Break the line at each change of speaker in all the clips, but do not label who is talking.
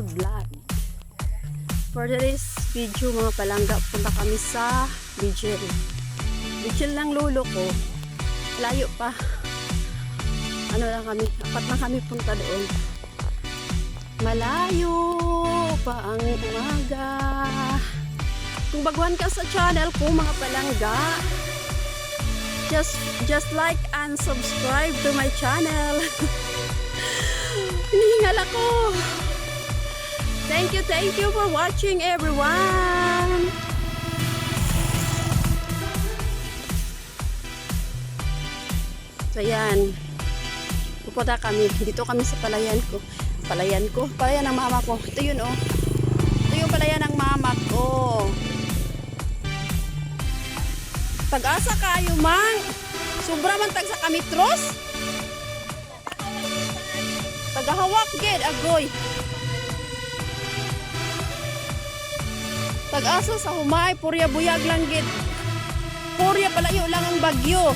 Barmel Vlog. For today's video mga palangga, punta kami sa Vigil. Vigil ng lolo ko. Layo pa. Ano lang kami, apat na kami punta doon. Malayo pa ang umaga. Kung baguhan ka sa channel ko mga palangga, just just like and subscribe to my channel. Hinihingal ako. Thank you, thank you for watching everyone. So yan. Pupunta kami. Dito kami sa palayan ko. Palayan ko? Palayan ng mama ko. Ito yun oh. Ito yung palayan ng mama ko. Pag-asa kayo man. Sobra man tag sa kamitros. Tagahawak gid agoy. Pag-asa sa humay, purya buyag lang gid. Purya palayo lang ang bagyo.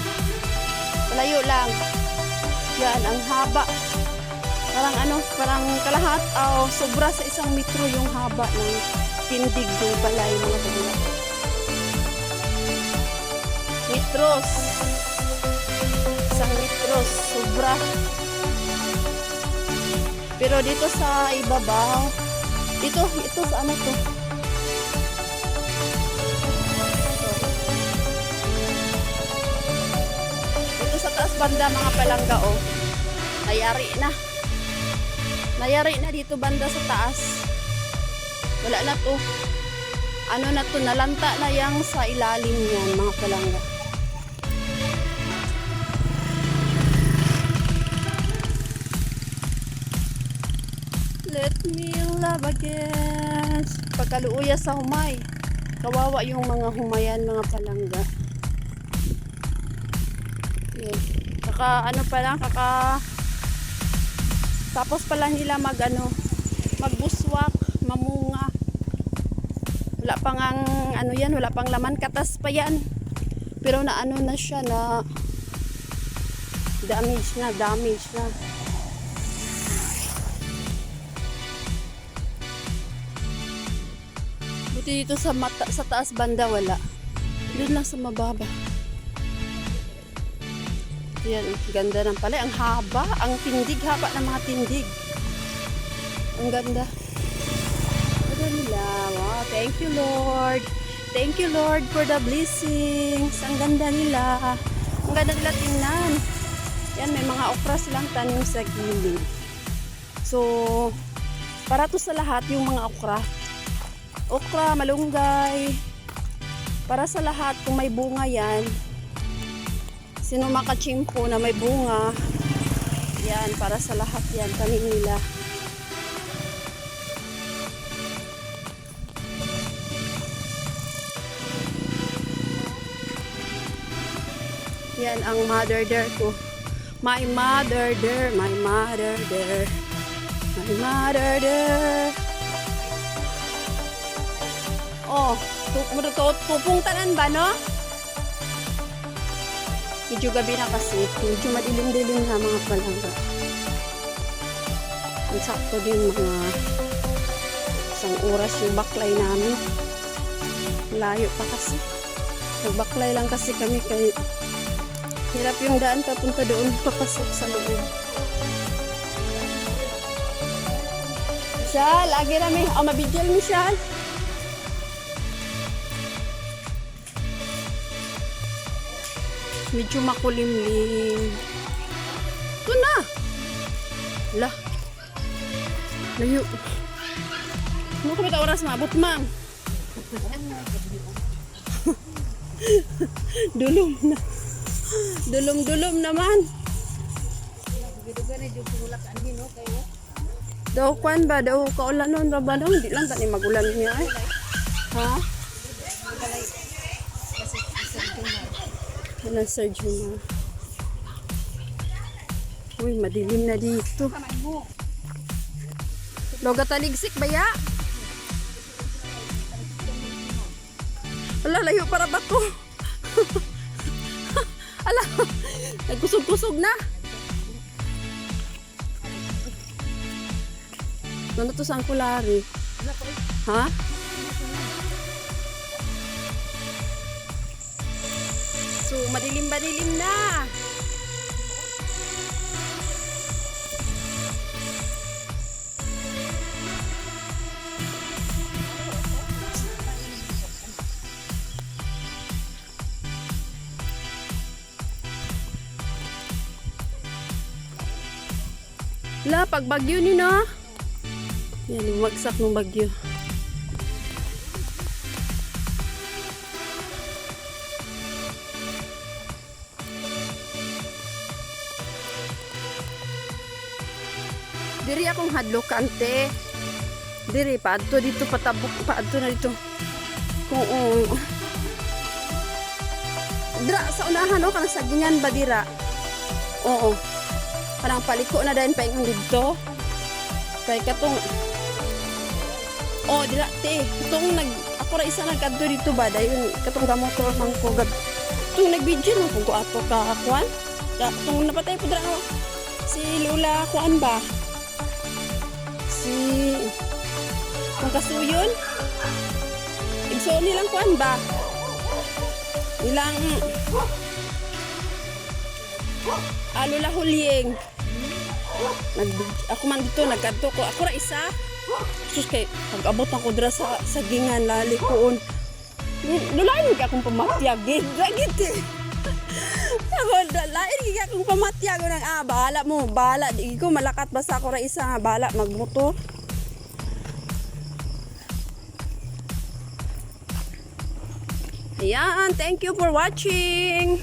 Palayo lang. Yan, ang haba. Parang ano, parang kalahat, oh, sobra sa isang metro yung haba ng tindig ng balay mga kanila. Metros. Isang metros, sobra. Pero dito sa ibabaw, dito, ito sa ano to? Banda mga palangga oh. Nayari na. Nayari na dito banda sa taas. Wala na to. Ano na to, nalanta na yang sa ilalim yan mga palangga. Let me love again. Pagkaluuya sa humay. Kawawa yung mga humayan, mga palangga. Yun. Kaka, ano pa lang, kaka... Tapos pala nila mag, ano, magbuswak, mamunga. Wala pang ang, ano yan, wala pang laman, katas pa yan. Pero na ano na siya, na damage na, damage na. Buti dito sa mata, sa taas banda wala. Doon lang sa mababa. Yan, ganda ng pala. Ang haba, ang tindig, haba ng mga tindig. Ang ganda. Ganda nila. Wow, thank you Lord. Thank you Lord for the blessings. Ang ganda nila. Ang ganda nila tingnan. Yan, may mga okra silang tanim sa gilid. So, para to sa lahat yung mga okra okra, malunggay. Para sa lahat, kung may bunga yan, sino makachimpo na may bunga, yan, para sa lahat yan, tanim nila. Yan ang mother there ko. My mother there, my mother there. My mother there. Oh, tu- tupong tanan ba, no? Medyo gabi na kasi. Medyo madilim-dilim na mga palangga. Ang sakto din mga isang oras yung baklay namin. Layo pa kasi. Nagbaklay lang kasi kami kay hirap yung daan papunta doon papasok sa loob. Siya, lagi namin. Oh, mabigyan mo siya. Medyo makulimlim. Ito na. La. Layo. Ano kami ta oras maabot, ma'am? Dulom na. Dulom-dulom naman. Daw kwan ba? Daw kaulan nun ba? Daw hindi lang tani magulan niya eh. Ha? Wala surge na. Uy, madilim na dito. Loga taligsik ba ya? Ala, layo para ba to? Ala, nagkusog-kusog na. Ano to sa angkulari? Ha? So, madilim-madilim na. La, pag bagyo ni na. Yan, bumagsak ng bagyo. Diri akong hadlok kante. Diri paadto dito patabok paadto na dito. Um, Dira sa unahan no kanang sagingan ba dira? Oo. Kanang paliko na dahil paingon dito. Kay katong Oh, dira te. Itong nag ako ra isa nagkadto dito ba dayon katong gamotor man ko gab. Itong nag-video no kung ko ato ka kwan. Katong napatay po dira no. Si Lula kuan ba? Si kung kasuyon. Igso nilang kuan ba? Ilang Alo la hulyeng. Nag ako man dito nagkadto ko. Ako ra isa. Sus kay pag-abot ako dira sa sagingan lali koon. Dulain ka akong pamatyag. Gagit eh. Ako, lain ka akong pamatyag ko ng ah, bahala mo, bahala. Di ko malakat basta ako ra isa nga, bahala magmotor. Ayan, thank you for watching.